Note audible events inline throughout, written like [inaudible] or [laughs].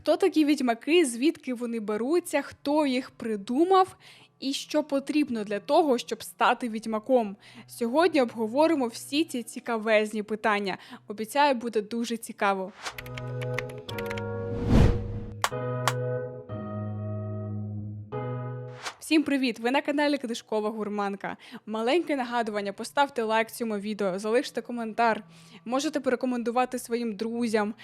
Хто такі відьмаки, звідки вони беруться, хто їх придумав і що потрібно для того, щоб стати відьмаком. Сьогодні обговоримо всі ці цікавезні питання. Обіцяю, буде дуже цікаво. Всім привіт! Ви на каналі Книжкова Гурманка. Маленьке нагадування: поставте лайк цьому відео, залиште коментар. Можете порекомендувати своїм друзям.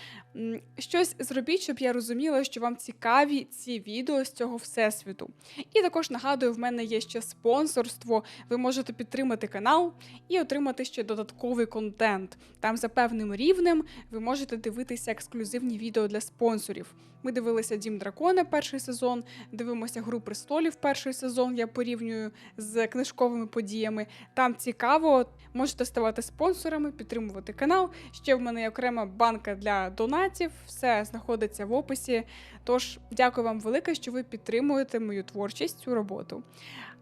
Щось зробіть, щоб я розуміла, що вам цікаві ці відео з цього всесвіту. І також нагадую, в мене є ще спонсорство. Ви можете підтримати канал і отримати ще додатковий контент. Там за певним рівнем ви можете дивитися ексклюзивні відео для спонсорів. Ми дивилися Дім Дракона перший сезон, дивимося Гру престолів перший сезон. Я порівнюю з книжковими подіями. Там цікаво. Можете ставати спонсорами, підтримувати канал. Ще в мене є окрема банка для донатів. Все знаходиться в описі. Тож дякую вам велике, що ви підтримуєте мою творчість, цю роботу.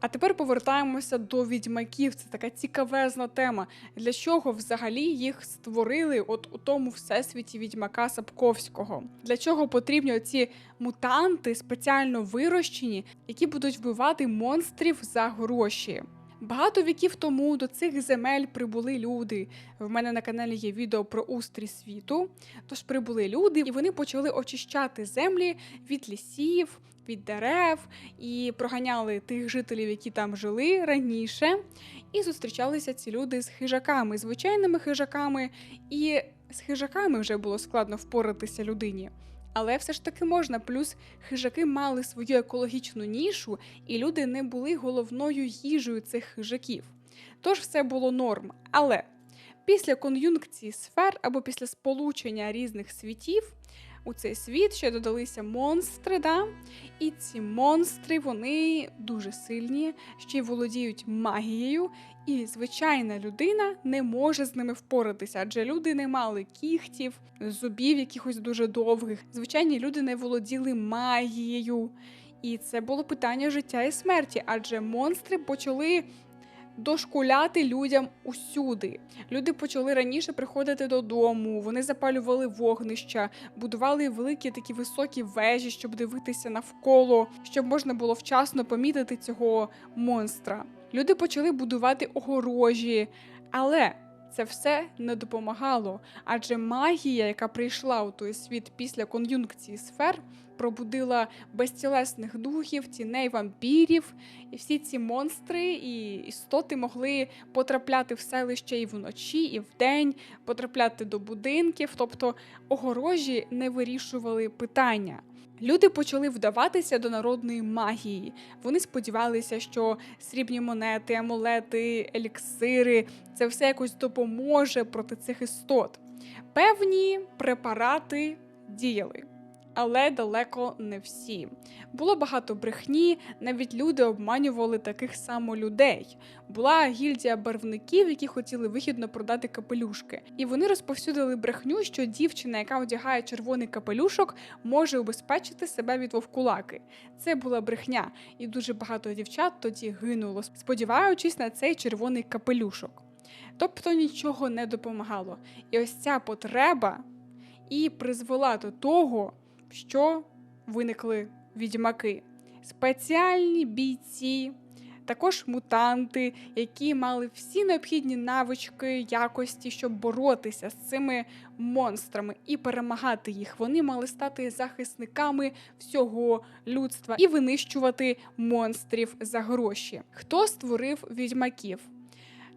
А тепер повертаємося до відьмаків. Це така цікавезна тема. Для чого взагалі їх створили от у тому всесвіті відьмака Сапковського? Для чого потрібні ці мутанти спеціально вирощені, які будуть вбивати монстрів за гроші? Багато віків тому до цих земель прибули люди. В мене на каналі є відео про устрій світу. Тож прибули люди, і вони почали очищати землі від лісів, від дерев і проганяли тих жителів, які там жили раніше. І зустрічалися ці люди з хижаками, звичайними хижаками, і з хижаками вже було складно впоратися людині. Але все ж таки можна. Плюс хижаки мали свою екологічну нішу, і люди не були головною їжею цих хижаків. Тож все було норм. Але після кон'юнкції сфер або після сполучення різних світів у цей світ ще додалися монстри, да? і ці монстри вони дуже сильні, ще й володіють магією, і звичайна людина не може з ними впоратися, адже люди не мали кігтів, зубів якихось дуже довгих. Звичайні люди не володіли магією. І це було питання життя і смерті, адже монстри почали дошкуляти людям усюди. Люди почали раніше приходити додому, вони запалювали вогнища, будували великі такі високі вежі, щоб дивитися навколо, щоб можна було вчасно помітити цього монстра. Люди почали будувати огорожі, але це все не допомагало, адже магія, яка прийшла у той світ після кон'юнкції сфер, пробудила безтілесних духів, тіней вампірів, і всі ці монстри і істоти могли потрапляти в селище і вночі, і вдень, потрапляти до будинків, тобто огорожі не вирішували питання. Люди почали вдаватися до народної магії. Вони сподівалися, що срібні монети, амулети, еліксири це все якось допоможе проти цих істот. Певні препарати діяли. Але далеко не всі. Було багато брехні, навіть люди обманювали таких само людей. Була гільдія барвників, які хотіли вигідно продати капелюшки. І вони розповсюдили брехню, що дівчина, яка одягає червоний капелюшок, може убезпечити себе від вовкулаки. Це була брехня, і дуже багато дівчат тоді гинуло, сподіваючись на цей червоний капелюшок. Тобто нічого не допомагало. І ось ця потреба і призвела до того, що виникли відьмаки. Спеціальні бійці, також мутанти, які мали всі необхідні навички, якості, щоб боротися з цими монстрами і перемагати їх. Вони мали стати захисниками всього людства і винищувати монстрів за гроші. Хто створив відьмаків?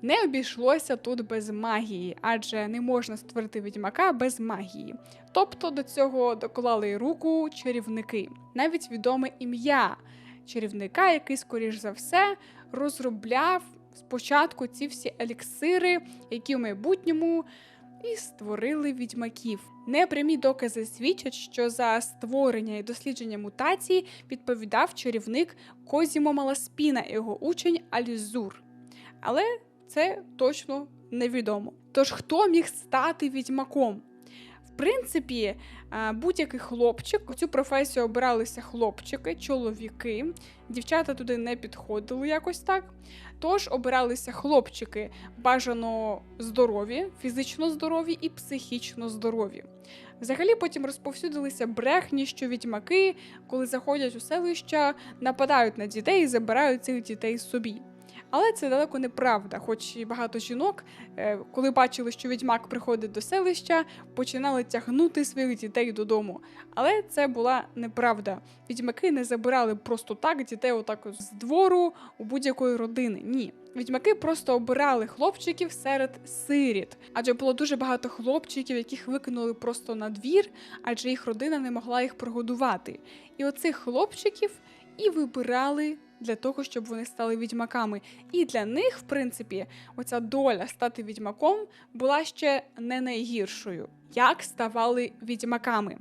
Не обійшлося тут без магії, адже не можна створити відьмака без магії. Тобто до цього доклали руку чарівники, навіть відоме ім'я чарівника, який, скоріш за все, розробляв спочатку ці всі еліксири, які в майбутньому і створили відьмаків. Непрямі докази свідчать, що за створення і дослідження мутацій відповідав чарівник Козімо Маласпіна і його учень Алізур. Але це точно невідомо. Тож хто міг стати відьмаком? В принципі, е, будь-який хлопчик, у цю професію обиралися хлопчики, чоловіки, дівчата туди не підходили якось так. Тож обиралися хлопчики бажано здорові, фізично здорові і психічно здорові. Взагалі потім розповсюдилися брехні, що відьмаки, коли заходять у селища, нападають на дітей і забирають цих дітей собі. Але це далеко не правда, хоч і багато жінок, е, коли бачили, що відьмак приходить до селища, починали тягнути своїх дітей додому. Але це була неправда. Відьмаки не забирали просто так дітей, отак з двору у будь-якої родини. Ні. Відьмаки просто обирали хлопчиків серед сиріт, адже було дуже багато хлопчиків, яких викинули просто на двір, адже їх родина не могла їх прогодувати. І оцих хлопчиків і вибирали для того, щоб вони стали відьмаками. І для них, в принципі, оця доля стати відьмаком була ще не найгіршою. Як ставали відьмаками?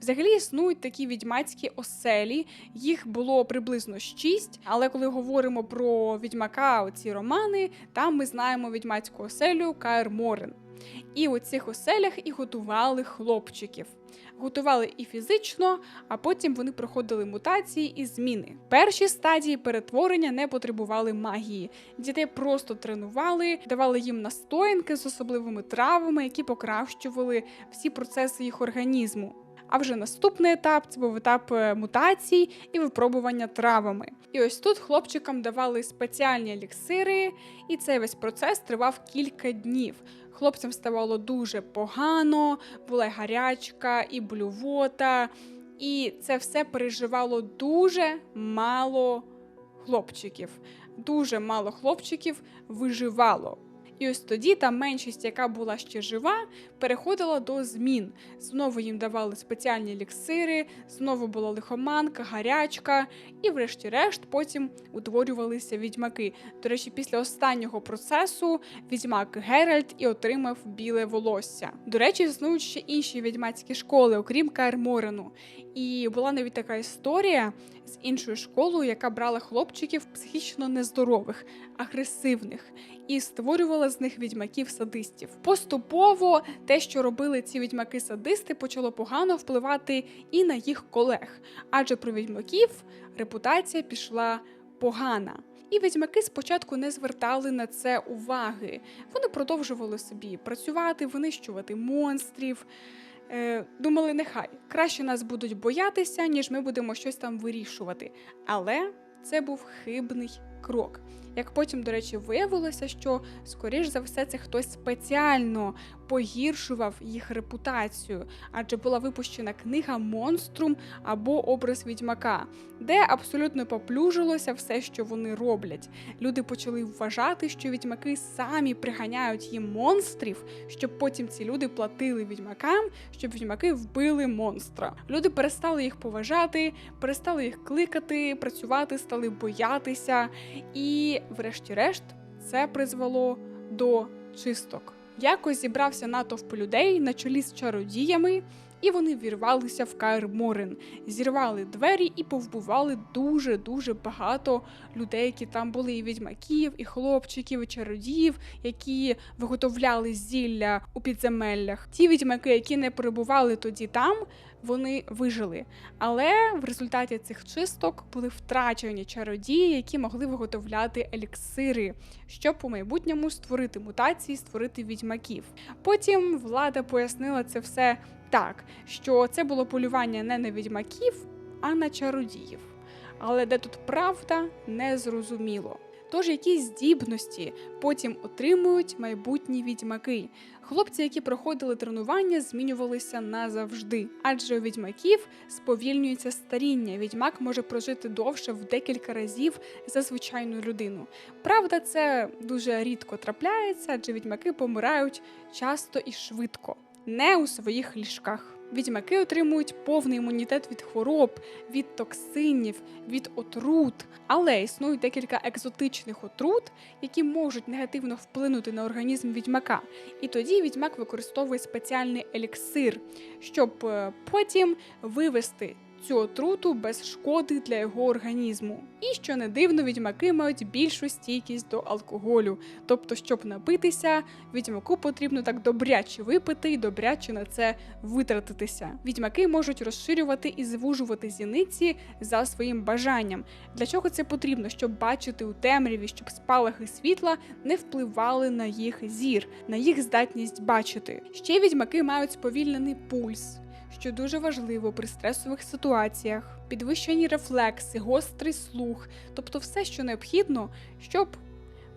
Взагалі існують такі відьмацькі оселі, їх було приблизно шість. Але коли говоримо про відьмака, оці романи, там ми знаємо відьмацьку оселю Каер Морен. І у цих оселях і готували хлопчиків. Готували і фізично, а потім вони проходили мутації і зміни. Перші стадії перетворення не потребували магії. Дітей просто тренували, давали їм настоянки з особливими травами, які покращували всі процеси їх організму. А вже наступний етап це був етап е, мутацій і випробування травами. І ось тут хлопчикам давали спеціальні еліксири, і цей весь процес тривав кілька днів. Хлопцям ставало дуже погано, була гарячка і блювота, і це все переживало дуже мало хлопчиків. Дуже мало хлопчиків виживало. І ось тоді та меншість, яка була ще жива, переходила до змін. Знову їм давали спеціальні еліксири, знову була лихоманка, гарячка, і, врешті-решт, потім утворювалися відьмаки. До речі, після останнього процесу відьмак Геральт і отримав біле волосся. До речі, існують ще інші відьмацькі школи, окрім Каерморену. І була навіть така історія з іншою школою, яка брала хлопчиків психічно нездорових, агресивних і створювала з них відьмаків-садистів. Поступово те, що робили ці відьмаки-садисти, почало погано впливати і на їх колег, адже про відьмаків репутація пішла погана. І відьмаки спочатку не звертали на це уваги. Вони продовжували собі працювати, винищувати монстрів. Е, Думали, нехай краще нас будуть боятися, ніж ми будемо щось там вирішувати. Але це був хибний крок. Як потім, до речі, виявилося, що, скоріш за все, це хтось спеціально погіршував їх репутацію, адже була випущена книга Монструм або образ відьмака, де абсолютно поплюжилося все, що вони роблять. Люди почали вважати, що відьмаки самі приганяють їм монстрів, щоб потім ці люди платили відьмакам, щоб відьмаки вбили монстра. Люди перестали їх поважати, перестали їх кликати, працювати, стали боятися, і, врешті-решт, це призвело до чисток. Якось зібрався натовп людей на чолі з чародіями, і вони вірвалися в Каер Морен, зірвали двері і повбували дуже-дуже багато людей, які там були, і відьмаків, і хлопчиків, і чародіїв, які виготовляли зілля у підземеллях. Ті відьмаки, які не перебували тоді там, вони вижили. Але в результаті цих чисток були втрачені чародії, які могли виготовляти еліксири, щоб у майбутньому створити мутації, створити відьмаків. Потім влада пояснила це все так, що це було полювання не на відьмаків, а на чародіїв. Але де тут правда, не зрозуміло. Тож які здібності потім отримують майбутні відьмаки. Хлопці, які проходили тренування, змінювалися назавжди, адже у відьмаків сповільнюється старіння. Відьмак може прожити довше в декілька разів за звичайну людину. Правда, це дуже рідко трапляється, адже відьмаки помирають часто і швидко, не у своїх ліжках. Відьмаки отримують повний імунітет від хвороб, від токсинів, від отрут. Але існують декілька екзотичних отрут, які можуть негативно вплинути на організм відьмака. І тоді відьмак використовує спеціальний еліксир, щоб е, потім вивести цю отруту без шкоди для його організму. І що не дивно, відьмаки мають більшу стійкість до алкоголю. Тобто, щоб напитися, відьмаку потрібно так добряче випити і добряче на це витратитися. Відьмаки можуть розширювати і звужувати зіниці за своїм бажанням. Для чого це потрібно? Щоб бачити у темряві, щоб спалахи світла не впливали на їх зір, на їх здатність бачити. Ще відьмаки мають сповільнений пульс. Що дуже важливо при стресових ситуаціях, підвищені рефлекси, гострий слух, тобто все, що необхідно, щоб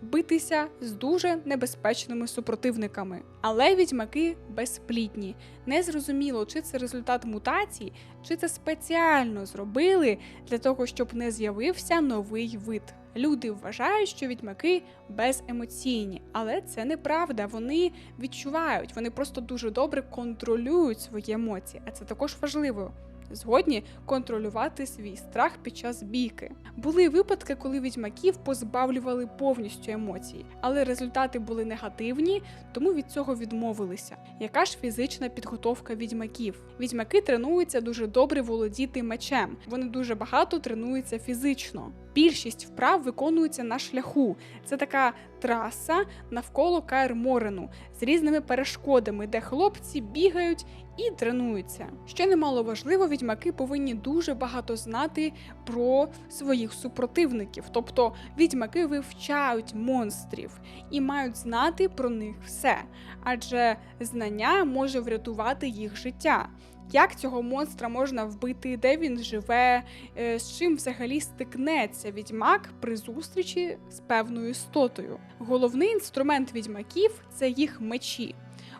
битися з дуже небезпечними супротивниками. Але відьмаки безплідні. Незрозуміло, чи це результат мутацій, чи це спеціально зробили для того, щоб не з'явився новий вид. Люди вважають, що відьмаки беземоційні, але це неправда. Вони відчувають, вони просто дуже добре контролюють свої емоції, а це також важливо. Згодні контролювати свій страх під час бійки. Були випадки, коли відьмаків позбавлювали повністю емоцій, але результати були негативні, тому від цього відмовилися. Яка ж фізична підготовка відьмаків? Відьмаки тренуються дуже добре володіти мечем. Вони дуже багато тренуються фізично. Більшість вправ виконуються на шляху. Це така траса навколо Каер Морену з різними перешкодами, де хлопці бігають і тренуються. Ще немало важливо, відьмаки повинні дуже багато знати про своїх супротивників. Тобто відьмаки вивчають монстрів і мають знати про них все, адже знання може врятувати їх життя. Як цього монстра можна вбити, де він живе, е, з чим взагалі стикнеться відьмак при зустрічі з певною істотою? Головний інструмент відьмаків це їх мечі.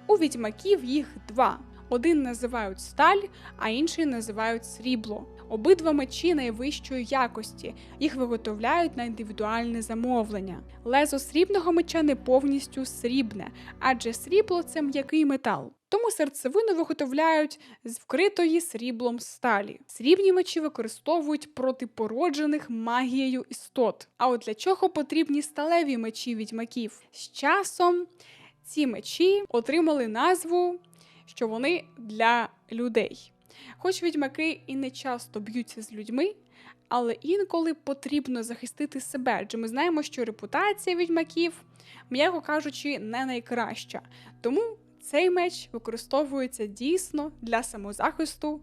У відьмаків їх два. Один називають сталь, а інший називають срібло. Обидва мечі найвищої якості, їх виготовляють на індивідуальне замовлення. Лезо срібного меча не повністю срібне, адже срібло це м'який метал. Тому серцевину виготовляють з вкритої сріблом сталі. Срібні мечі використовують проти породжених магією істот. А от для чого потрібні сталеві мечі відьмаків? З часом ці мечі отримали назву, що вони для людей. Хоч відьмаки і не часто б'ються з людьми, але інколи потрібно захистити себе, адже ми знаємо, що репутація відьмаків, м'яко кажучи, не найкраща. Тому цей меч використовується дійсно для самозахисту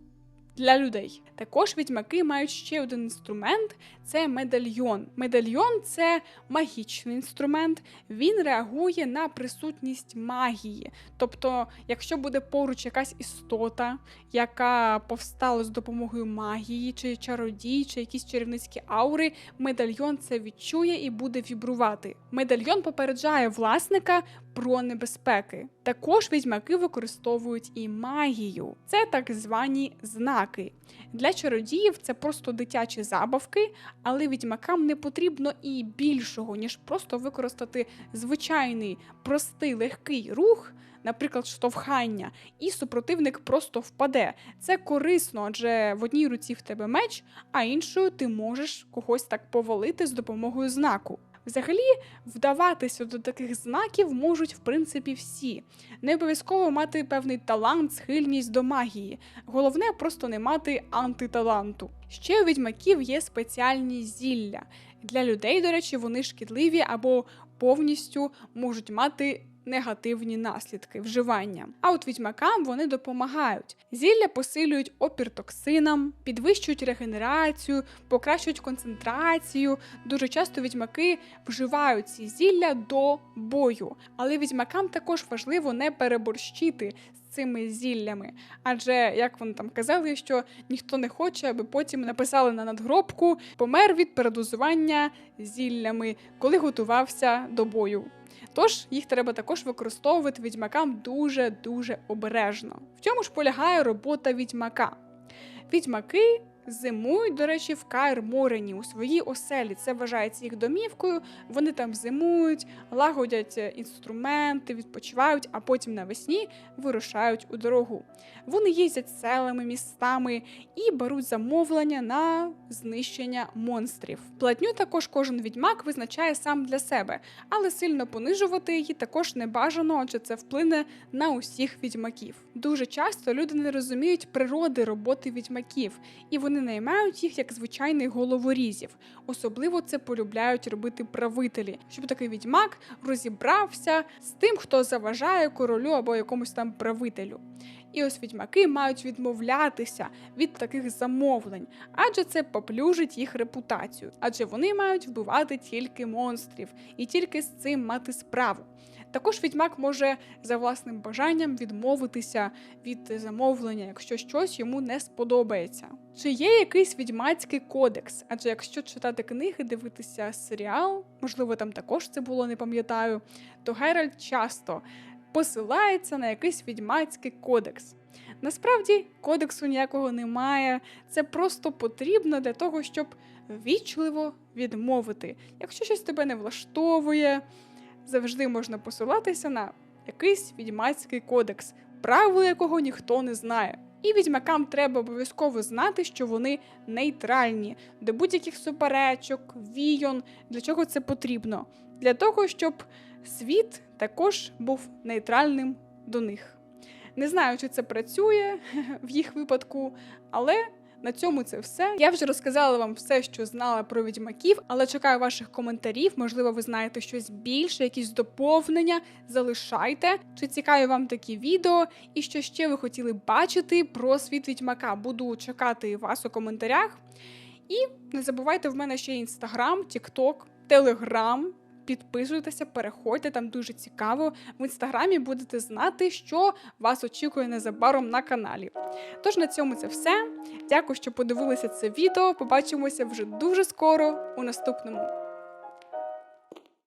для людей. Також відьмаки мають ще один інструмент це медальйон. Медальйон це магічний інструмент, він реагує на присутність магії. Тобто, якщо буде поруч якась істота, яка повстала з допомогою магії, чи чародій, чи якісь чарівницькі аури, медальйон це відчує і буде вібрувати. Медальйон попереджає власника про небезпеки. Також відьмаки використовують і магію. Це так звані знаки. Для чародіїв це просто дитячі забавки, але відьмакам не потрібно і більшого, ніж просто використати звичайний простий легкий рух. Наприклад, штовхання, і супротивник просто впаде. Це корисно, адже в одній руці в тебе меч, а іншою ти можеш когось так повалити з допомогою знаку. Взагалі, вдаватися до таких знаків можуть в принципі всі. Не обов'язково мати певний талант, схильність до магії. Головне просто не мати антиталанту. Ще у відьмаків є спеціальні зілля. Для людей, до речі, вони шкідливі або повністю можуть мати негативні наслідки вживання. А от відьмакам вони допомагають. Зілля посилюють опір токсинам, підвищують регенерацію, покращують концентрацію. Дуже часто відьмаки вживають ці зілля до бою. Але відьмакам також важливо не переборщити. Цими зіллями, адже як вони там казали, що ніхто не хоче, аби потім написали на надгробку помер від передозування зіллями, коли готувався до бою. Тож їх треба також використовувати відьмакам дуже-дуже обережно. В чому ж полягає робота відьмака? Відьмаки зимують, до речі, в Каїр Морені у своїй оселі. Це вважається їх домівкою. Вони там зимують, лагодять е, інструменти, відпочивають, а потім навесні вирушають у дорогу. Вони їздять селами, містами і беруть замовлення на знищення монстрів. Платню також кожен відьмак визначає сам для себе, але сильно понижувати її також не бажано, адже це вплине на усіх відьмаків. Дуже часто люди не розуміють природи роботи відьмаків, і вони вони наймають їх як звичайних головорізів. Особливо це полюбляють робити правителі, щоб такий відьмак розібрався з тим, хто заважає королю або якомусь там правителю. І ось відьмаки мають відмовлятися від таких замовлень, адже це поплюжить їх репутацію, адже вони мають вбивати тільки монстрів і тільки з цим мати справу. Також відьмак може за власним бажанням відмовитися від замовлення, якщо щось йому не сподобається. Чи є якийсь відьмацький кодекс? Адже якщо читати книги, дивитися серіал, можливо, там також це було, не пам'ятаю, то Геральт часто посилається на якийсь відьмацький кодекс. Насправді кодексу ніякого немає, це просто потрібно для того, щоб вічливо відмовити. Якщо щось тебе не влаштовує, завжди можна посилатися на якийсь відьмацький кодекс, правил якого ніхто не знає. І відьмакам треба обов'язково знати, що вони нейтральні до будь-яких суперечок, війон. Для чого це потрібно? Для того, щоб світ також був нейтральним до них. Не знаю, чи це працює [laughs] в їх випадку, але на цьому це все. Я вже розказала вам все, що знала про відьмаків, але чекаю ваших коментарів. Можливо, ви знаєте щось більше, якісь доповнення. Залишайте, чи цікаві вам такі відео, і що ще ви хотіли бачити про світ відьмака. Буду чекати вас у коментарях. І не забувайте, в мене ще інстаграм, тікток, телеграм. Підписуйтеся, переходьте, там дуже цікаво. В інстаграмі будете знати, що вас очікує незабаром на каналі. Тож на цьому це все. Дякую, що подивилися це відео. Побачимося вже дуже скоро у наступному